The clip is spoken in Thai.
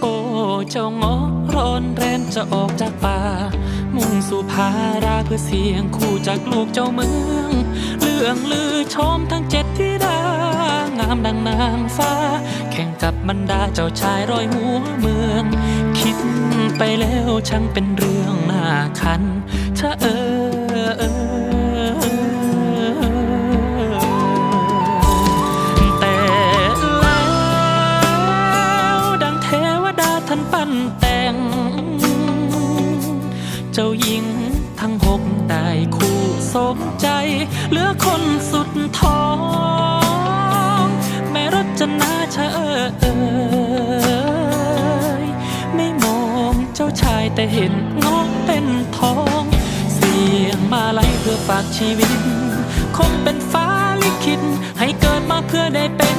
โอ้เจ้างอร้อนแรนจะออกจากป่า มุ่งสู่พาราเพื่อเสียงคู่จากลูกเจ้าเมืองเรื่องลือชมทั้งเจ็ดที่ดางามดังนางฟ้า แข่งกับบรรดาเจ้าชายร้อยหัวเมือง คิดไปแล้วช่างเป็นเรื่องน่าคันเออเออ จ้าหญิงทั้งหกได้คู่สมใจ เหลือคนสุดท้อง แม่รจนาชะเออเอยไม่มองเจ้าชายแต่เห็นน้องเป็นทอง เสียงมาไลเพื่อฝากชีวิต คงเป็นฟ้าลิขิตให้เกิดมาเพื่อได้เป็น